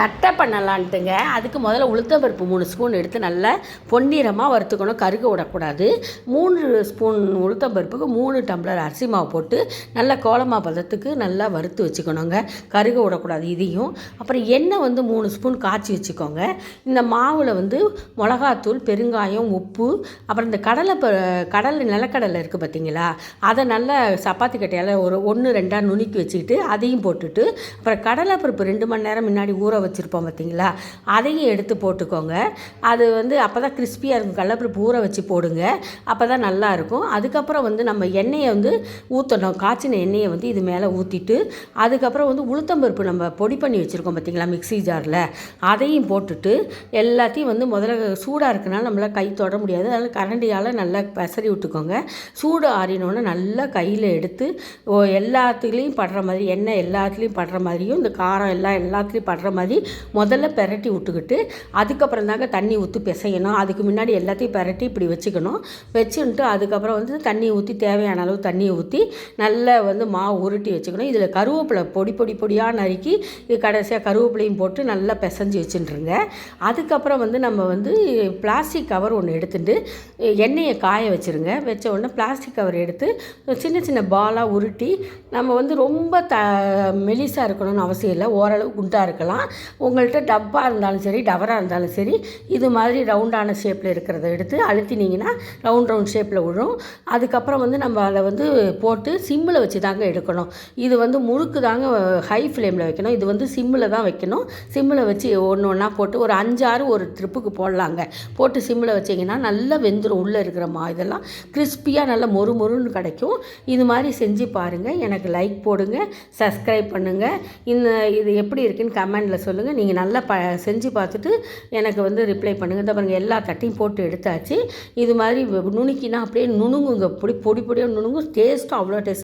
தட்டை பண்ணலான்ட்டுங்க. அதுக்கு முதல்ல உளுத்தம்பருப்பு மூணு ஸ்பூன் எடுத்து நல்லா பொன்னிறமாக வறுத்துக்கணும். கருக விடக்கூடாது. மூணு ஸ்பூன் உளுத்தம்பருப்புக்கு மூணு டம்ளர் அரிசி மாவு போட்டு நல்லா கோலமா பதத்துக்கு நல்லா வறுத்து வச்சுக்கணுங்க. கருக விடக்கூடாது இதையும். அப்புறம் எண்ணெய் வந்து மூணு ஸ்பூன் காய்ச்சி வச்சுக்கோங்க. இந்த மாவில் வந்து மிளகாத்தூள் பெருங்காயம் உப்பு அப்புறம் இந்த கடலை ப கடலை நிலக்கடலை இருக்குது பார்த்தீங்களா அதை நல்லா சப்பாத்தி கட்டையால் ஒரு ஒன்று ரெண்டாக நுணுக்கி வச்சுக்கிட்டு அதையும் போட்டுட்டு அப்புறம் கடலைப்பருப்பு ரெண்டு மணி நேரம் முன்னாடி ஊற வச்சுருப்போம் பார்த்தீங்களா அதையும் எடுத்து போட்டுக்கோங்க. அது வந்து அப்போ தான் கிறிஸ்பியாக இருக்கும். கடலைப்பருப்பு பூரை வச்சு போடுங்க. அப்போ தான் நல்லாயிருக்கும் அதுக்கப்புறம் வந்து நம்ம எண்ணெயை வந்து ஊற்றணும் காய்ச்சின எண்ணெயை வந்து இது மேலே ஊற்றிட்டு அதுக்கப்புறம் வந்து உளுத்தம்பருப்பு நம்ம பொடி பண்ணி வச்சுருக்கோம் பார்த்தீங்களா மிக்ஸி ஜாரில். அதையும் போட்டுட்டு எல்லாத்தையும் வந்து முதல்ல சூடாக இருக்கனால நம்மளால் கை தொட முடியாது. அதனால் கரண்டியால் நல்லா பெசரி விட்டுக்கோங்க. சூடு ஆறினோன்னு நல்லா கையில் எடுத்து ஓ எல்லாத்துலேயும் படுற மாதிரி எண்ணெய் எல்லாத்துலேயும் படுற மாதிரியும் இந்த காரம் எல்லாம் எல்லாத்துலேயும் படுற மாதிரி முதல்ல பெரட்டி விட்டுக்கிட்டு அதுக்கப்புறம் தாங்க தண்ணி ஊற்றி பிசையணும். அதுக்கு முன்னாடி எல்லாத்தையும் பெரட்டி இப்படி வச்சுக்கணும். வச்சுன்ட்டு அதுக்கப்புறம் வந்து தண்ணி ஊற்றி தேவையான அளவு தண்ணியை ஊற்றி நல்லா வந்து மாவு உருட்டி வச்சுக்கணும். இதில் கருவேப்பிலை பொடி பொடி பொடியாக நறுக்கி கடைசியாக கருவேப்பிலையும் போட்டு நல்லா பிசைஞ்சு வச்சுட்டுருங்க அதுக்கப்புறம் வந்து நம்ம வந்து பிளாஸ்டிக் கவர் ஒன்று எடுத்துட்டு எண்ணெயை காய வச்சுருங்க. வச்ச உடனே பிளாஸ்டிக் கவர் எடுத்து சின்ன சின்ன பாலாக உருட்டி நம்ம வந்து ரொம்ப த மெலிசாக இருக்கணும்னு அவசியம் இல்லை. ஓரளவு குண்டாக இருக்கலாம். உங்கள்கிட்ட டப்பா இருந்தாலும் சரி டவராக இருந்தாலும் சரி இது மாதிரி ரவுண்டான ஷேப்பில் இருக்கிறத எடுத்து அழுத்தினீங்கன்னா ரவுண்ட் ரவுண்ட் ஷேப்பில் விழும் அதுக்கப்புறம் வந்து நம்ம அதை வந்து போட்டு சிம்மில் வச்சு தாங்க எடுக்கணும். இது வந்து முழுக்கு தாங்க ஹை ஃப்ளேமில் வைக்கணும். இது வந்து சிம்மில் தான் வைக்கணும். சிம்மில் வச்சு ஒன்று ஒன்றா போட்டு ஒரு அஞ்சாறு ஒரு ட்ரிப்புக்கு போடலாங்க. போட்டு சிம்மில் வச்சிங்கன்னா நல்லா வெந்துடும் உள்ளே இருக்கிற மா இதெல்லாம். கிறிஸ்பியாக நல்லா மொறு மொறுன்னு கிடைக்கும். இது மாதிரி செஞ்சு பாருங்கள் எனக்கு லைக் போடுங்க. சப்ஸ்கிரைப் பண்ணுங்கள் இந்த இது எப்படி இருக்குன்னு கமெண்டில் சொல்லுங்கள் நீங்கள் நல்லா ப செஞ்சு பார்த்துட்டு எனக்கு வந்து ரிப்ளை பண்ணுங்கள் இந்த பாருங்கள் எல்லா தட்டையும் போட்டு எடுத்தாச்சு. இது மாதிரி நுணுக்கினா அப்படியே நுணுங்குங்க. பொடி பொடி பொடியாக நுணுங்கும். டேஸ்ட்டும் அவ்வளோ டேஸ்ட்